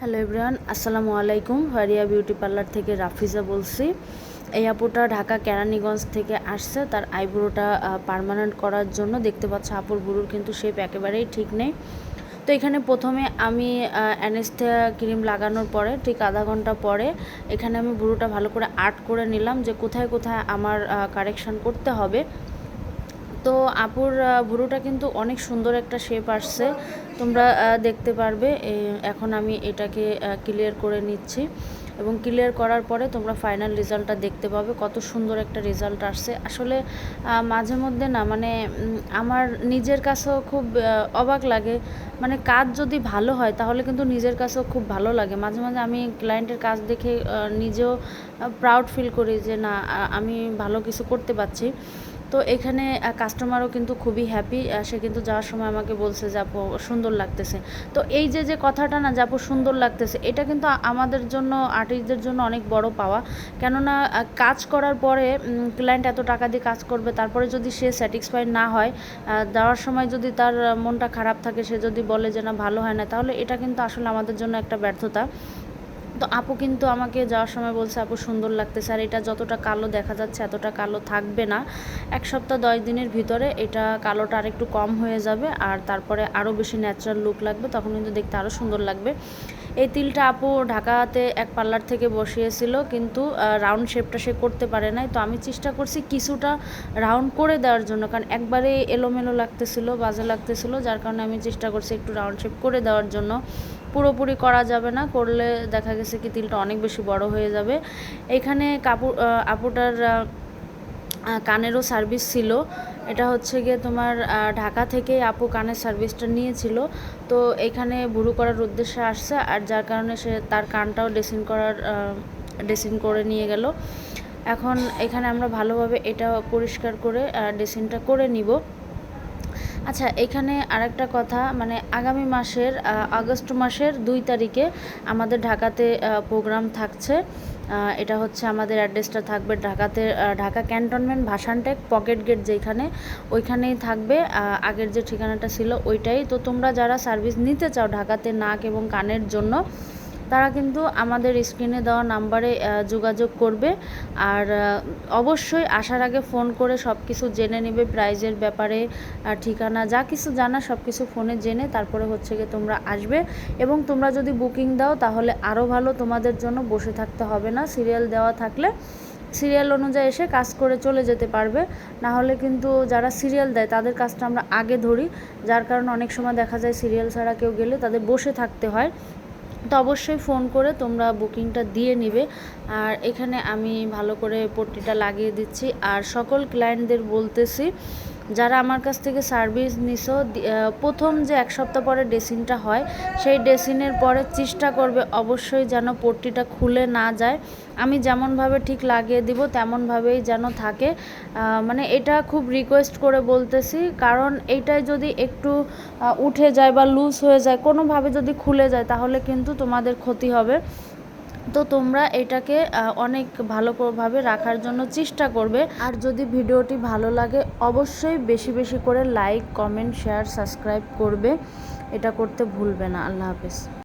Hello everyone, আসসালামু আলাইকুম। হারিয়া beauty parlour থেকে রাফিজা বলছি। এই আপুটা ঢাকা কেরানীগঞ্জ থেকে আসছে। তার আইব্রোটা পার্মানেন্ট করার জন্য। দেখতে পাচ্ছ আপুর বুড়োর কিন্তু শেপ একেবারেই ঠিক নেই। তো এখানে প্রথমে আমি অ্যানেস্থিয়া ক্রিম লাগানোর পরে, ঠিক আধা ঘণ্টা পরে, এখানে আমি বুড়োটা ভালো করে আর্ট করে নিলাম যে কোথায় কোথায় আমার কারেকশন করতে হবে। তো আপুর ভুরুটা কিন্তু অনেক সুন্দর একটা শেপ আসছে। তোমরা দেখতে পারবে এখন আমি এটাকে ক্লিয়ার করে নিচ্ছি। এবং ক্লিয়ার করার পরে তোমরা ফাইনাল রেজাল্টটা দেখতে পাবে, কত সুন্দর একটা রেজাল্ট আসছে। আসলে মাঝে মধ্যে না মানে আমার নিজের কাছেও খুব অবাক লাগে। মানে কাজ যদি ভালো হয়, তাহলে কিন্তু নিজের কাছেও খুব ভালো লাগে। মাঝে মাঝে আমি ক্লায়েন্টের কাজ দেখে নিজেও প্রাউড ফিল করি যে না আমি ভালো কিছু করতে পারছি। তো এখানে কাস্টমারও কিন্তু খুবই হ্যাপি সে কিন্তু যাওয়ার সময় আমাকে বলছে যে, আপু, সুন্দর লাগতেছে। তো এই যে যে কথাটা না যে, আপু, সুন্দর লাগতেছে, এটা কিন্তু আমাদের জন্য আর্টিস্টদের জন্য অনেক বড় পাওয়া। কেননা কাজ করার পরে ক্লায়েন্ট এত টাকা দিয়ে কাজ করবে, তারপরে যদি সে স্যাটিসফাইড না হয় দেওয়ার সময় যদি তার মনটা খারাপ থাকে, সে যদি বলে যে, না, ভালো হয় না, তাহলে এটা কিন্তু আসলে আমাদের জন্য একটা ব্যর্থতা। তো আপু কিন্তু আমাকে যাওয়ার সময় বলছে, আপু, সুন্দর লাগতে আর এটা যতটা কালো দেখা যাচ্ছে, এতটা কালো থাকবে না। এক সপ্তাহ দশ দিনের ভিতরে এটা কালোটা আর একটু কম হয়ে যাবে, আর তারপরে আরও বেশি ন্যাচারাল লুক লাগবে, তখন কিন্তু দেখতে আরও সুন্দর লাগবে। এই তিলটা আপু ঢাকাতে এক পার্লার থেকে বসিয়েছিল, কিন্তু রাউন্ড শেপটা সে করতে পারে নাই। তো আমি চেষ্টা করছি কিছুটা রাউন্ড করে দেওয়ার জন্য, কারণ একবারে এলোমেলো লাগতেছিল, বাজে লাগতেছিল, যার কারণে আমি চেষ্টা করছি একটু রাউন্ড শেপ করে দেওয়ার জন্য। পুরোপুরি করা যাবে না, করলে দেখা গেছে কি তিলটা অনেক বেশি বড় হয়ে যাবে। এখানে কাপড় আপুটার কানেরও সার্ভিস ছিল। এটা হচ্ছে গিয়ে তোমার ঢাকা থেকে আপু কানের সার্ভিসটা নিয়েছিল। তো এখানে ভুরু করার উদ্দেশ্যে আসছে আর যার কারণে সে তার কানটাও ড্রেসিং করার ড্রেসিং করে নিয়ে গেল। এখন এখানে আমরা ভালোভাবে এটা পরিষ্কার করে ড্রেসিংটা করে নিব। আচ্ছা এখানে আরেকটা কথা মানে আগামী মাসের আগস্ট মাসের দুই তারিখে আমাদের ঢাকাতে প্রোগ্রাম থাকছে। এটা হচ্ছে আমাদের অ্যাড্রেসটা থাকবে ঢাকাতে Dhaka cantonment Bhasantek pocket gate যেখানে, ওইখানেই থাকবে। আগের যে ঠিকানাটা ছিল ওইটাই। তো তোমরা যারা সার্ভিস নিতে চাও ঢাকাতে নাক এবং কানের জন্য তারা কিন্তু আমাদের স্ক্রিনে দেওয়া নাম্বারে যোগাযোগ করবে। আর অবশ্যই আসার আগে ফোন করে সব কিছু জেনে নেবে প্রাইজের ব্যাপারে ঠিকানা, যা কিছু জানা সব কিছু ফোনে জেনে তারপরে হচ্ছে গিয়ে তোমরা আসবে। এবং তোমরা যদি বুকিং দাও তাহলে আরও ভালো তোমাদের জন্য বসে থাকতে হবে না। সিরিয়াল দেওয়া থাকলে সিরিয়াল অনুযায়ী এসে কাজ করে চলে যেতে পারবে। না হলে কিন্তু যারা সিরিয়াল দেয় তাদের কাজটা আমরা আগে ধরি। যার কারণে অনেক সময় দেখা যায় সিরিয়াল ছাড়া কেউ গেলে তাদের বসে থাকতে হয়। তো অবশ্যই ফোন করে তোমরা বুকিংটা দিয়ে নিবে। আর এখানে আমি ভালো করে পট্টিটা লাগিয়ে দিচ্ছি। আর সকল ক্লায়েন্টদের বলতেছি যারা আমার কাছ থেকে সার্ভিস নিছো প্রথম যে এক সপ্তাহ পরে ড্রেসিংটা হয়, সেই ড্রেসিংয়ের পরে চেষ্টা করবে অবশ্যই যেন পট্টিটা খুলে না যায়। আমি যেমনভাবে ঠিক লাগিয়ে দিব, তেমনভাবেই যেন থাকে। মানে এটা খুব রিকোয়েস্ট করে বলতেছি, কারণ এইটাই যদি একটু উঠে যায় বা লুজ হয়ে যায়, কোনোভাবে যদি খুলে যায়, তাহলে কিন্তু তোমাদের ক্ষতি হবে। তো তোমরা এটাকে অনেক ভালোভাবে রাখার জন্য চেষ্টা করবে। আর যদি ভিডিওটি ভালো লাগে, অবশ্যই বেশি বেশি করে লাইক, কমেন্ট, শেয়ার, সাবস্ক্রাইব করবে। এটা করতে ভুলবে না। আল্লাহ হাফেজ।